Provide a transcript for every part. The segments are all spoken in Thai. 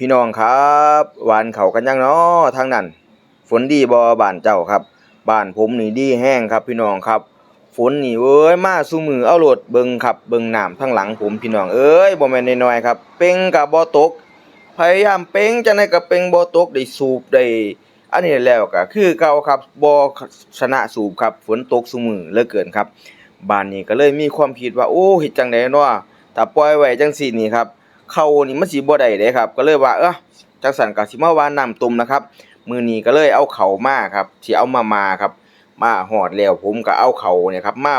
พี่น้องครับหวานเขากันยังเนาะทางนั้น ฝนดีบ่บ้านเจ้าครับบ้านผมนี่ดีแห้งครับ พี่น้องครับฝนนี่เอ้ยมาสู่มือเอาโหลดเบิงครับเบิงน้ำทางหลังผมพี่น้องเอ้ยบ่แม่นน้อยๆครับ เป่งก็บ่ตก พยายามเป่งจังได๋ก็เป่งบ่ตกได้สูบได้อันนี้แล้วก็คือเก่าครับบ่ชนะสูบครับฝนตกซุมือเหลือเกินครับบ้านนี้ก็เลยมีความคิดว่าโอ้เฮ็ดจังไดเนาะถ้าปล่อยไว้จังซี่นี่ครับ เขานี่มันสิบ่ได้เด้ครับ ก็เลยว่าเออจังซั่นก็สิมาว่านน้ำตุ่มนะครับมื้อนี้ก็เลยเอาเข้ามาครับสิเอามามาครับ มาฮอดแล้วผมก็เอาเข้าเนี่ยครับมา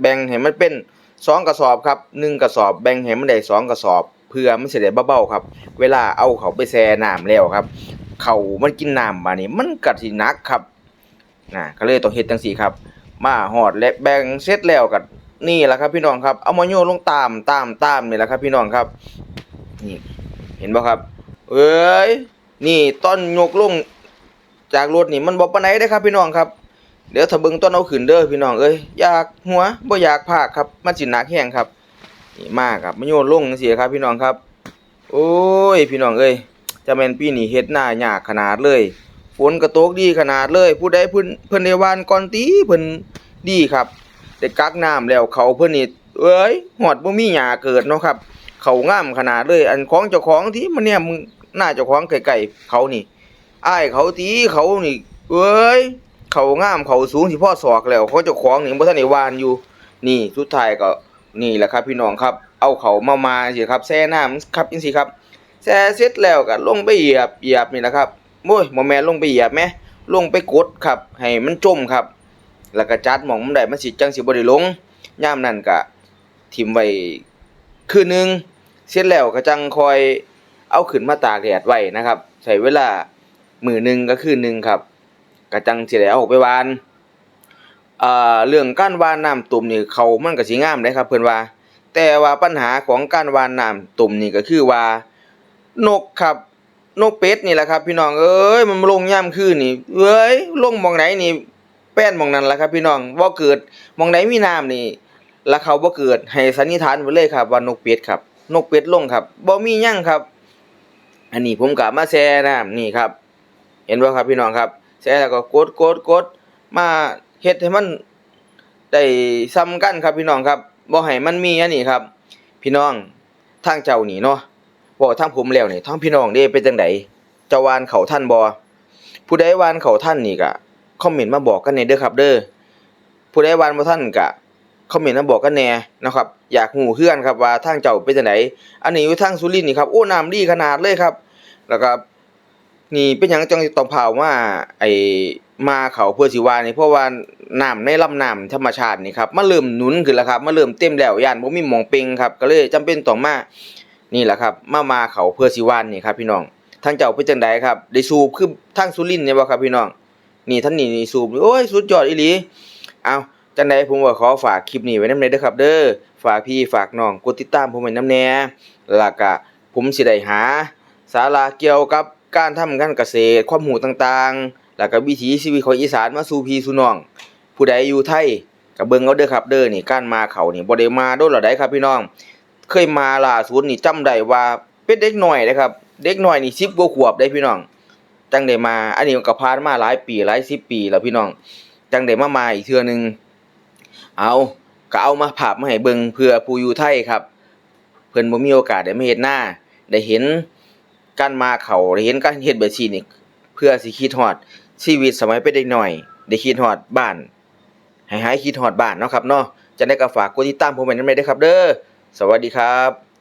แบ่งให้มันเป็นสองกระสอบครับหนึ่งกระสอบแบ่งให้มันได้สองกระสอบ เพื่อมันสิได้เบาๆครับ เวลาเอาเขาไปแช่น้ำแล้วครับ เขามันกินน้ำมานี่มันก็สินักครับนะก็เลยต้องเฮ็ดจังซี่ครับ มาฮอดและแบ่งเสร็จแล้วก็นี่แหละครับพี่น้องครับ เอามาโยนลงตามตามตามนี่แหละครับพี่น้องครับ นี่เห็นบ่ครับ เอ้ยนี่ต้นยกลงจากรถนี่มันบ่ปานใดเด้ครับ พี่น้องครับ เดี๋ยวถ้าเบิ่งต้นเอาขึ้นเด้อพี่น้องเอ้ยอยากหัวบ่อยากพากครับ มันสิหนักแฮงครับนี่มากครับมาโยนลงจังซี่ครับ พี่น้องครับ โอ้ย พี่น้องเอ้ยจะแม่นปีนี้เฮ็ดหน้ายากขนาดเลยฝนก็ตกดีขนาดเลยผู้ใดเพิ่นเพิ่นได้วานก่อนติเพิ่นดีครับได้กักน้ำแล้วเขาเพิ่นนี่เอ้ยฮอดบ่มีหญ้าเกิดเนาะครับ เขางามขนาดเลย อันของเจ้าของที่มันเนี่ยมึงหน้าเจ้าของไกลๆเขานี่อ้ายเขาตีเขานี่เอ้ยเขางามเขาสูงสิพ่อศอกแล้วเขาเจ้าของนี่บ่ทันได้วานอยู่ นี่สุดท้ายก็นี่แหละครับ พี่น้องครับ เอาเขามามาสิครับแช่น้ำครับจังซี่ครับแช่เสร็จแล้วก็ลงไปเหยียบเหยียบนี่แหละครับโอ้ยบ่แม่ลงไปเหยียบแหมลงไปกดครับ ให้มันจมครับ แล้วก็จัดหมองมันได้มันสิจังสิบ่ได้ลงยามนั้นก็ทิมไว้คืนหนึง เสร็จแล้วก็จังคอยเอาขึ้นมาตากแดดไว้นะครับใช้เวลามื้อหนึงก็คืนหนึงครับก็จังสิได้เอาออกไปหวานอ่าเรื่องการหว่านน้ำตุ่มนี่เขามันก็สิงามเด้ครับเพิ่นว่า แต่ว่าปัญหาของการหว่านน้ำตุ่มนี่ก็คือว่านกครับนกเป็ดนี่แหละครับ พี่น้องเอ้ยมันมาลงยามคืนนี่เอ้ยลงมองไหนนี่แป้นมองนั้นแหละครับ พี่น้องบ่เกิดมองไหนมีน้ำนี่แล้วเขาบ่เกิดให้สันนิษฐานไว้เลยครับว่านกเป็ดครับ นกเป็ดลงครับบ่มียังครับ อันนี้ผมก็มาแช่น้ำนี่ครับ เห็นบ่ครับพี่น้องครับ แช่แล้วก็กดกดกดมาเฮ็ดให้มันได้ซ้ำกันครับพี่น้องครับบ่ให้มันมีอันนี้ครับ พี่น้องทางเจ้านี่เนาะบ่ทางผมแล้วนี่ทางพี่น้องเด้เป็นจังไดเจ้าวานเขาท่านบ่ผู้ใดวานเขาท่านนี่ก็คอมเมนต์มาบอกกันแหน่เด้อครับ เด้อผู้ใดวานบ่ท่านก็ คอมเมนต์มาบอกกันแหน่นะครับอยากฮู้คือนครับว่าทางเจ้าเป็นจังไดอันนี้อยู่ทางสุรินทร์นี่ครับโอ้น้ำดีขนาดเลยครับ แล้วก็นี่เป็นหยังจังต้องพาว่าไอมาเขาเพื่อสิวานี่เพราะว่าน้ำในลำน้ำธรรมชาตินี่ครับมาเริ่มหนุนขึ้นแล้วครับมาเริ่มเต็มแล้วย่านบ่มีหมองเป่งครับก็เลยจำเป็นต้องมานี่แหละครับ มามาเขาเพื่อสิวานนี่ครับพี่น้องทางเจ้าเป็นจังไดครับได้สูบคือทางสุรินทร์เนี่ยบ่ครับพี่น้องนี่ท่านนี่นี่สูบโอ้ยสุดยอดอีหลีเอา จังไดผมก็ขอฝากคลิปนี้ไว้นำเด้อครับ เด้อฝากพี่ฝากน้องกดติดตามผมไว้นำแน่แล้วก็ผมสิได้หา สาระเกี่ยวกับการทำการเกษตรความรู้ต่างๆ แล้วก็วิถีชีวิตของอีสานมาสู่พี่สู่น้อง ผู้ใดอยู่ไทยก็เบิ่งเอาเด้อครับ เด้อนี่การมาเขานี่บ่ได้มาโดนแล้วได้ครับพี่น้อง เคยมาล่าสุดนี่จำได้ว่าเป็นเด็กน้อยนะครับ เด็กน้อยนี่10กว่าขวบได้พี่น้อง จังได้มา อันนี้ก็ผ่านมาหลายปีหลาย10ปีแล้วพี่น้อง จังได้มามาอีกเทื่อนึง เอาก็เอามาภาพมาให้เบิ่งเพื่อผู้อยู่ไทยครับ เพิ่นบ่มีโอกาสได้มาเฮ็ดหน้าได้เห็นการมาเขาได้เห็นการเฮ็ดแบบนี้นี่เพื่อสิคิดฮอดชีวิตสมัยเป็นเด็กน้อย ได้คิดฮอดบ้าน ให้หายคิดฮอดบ้านเนาะครับเนาะจะได้ก็ฝากกดติดตามผมไว้นำได้ครับ เด้อสวัสดีครับ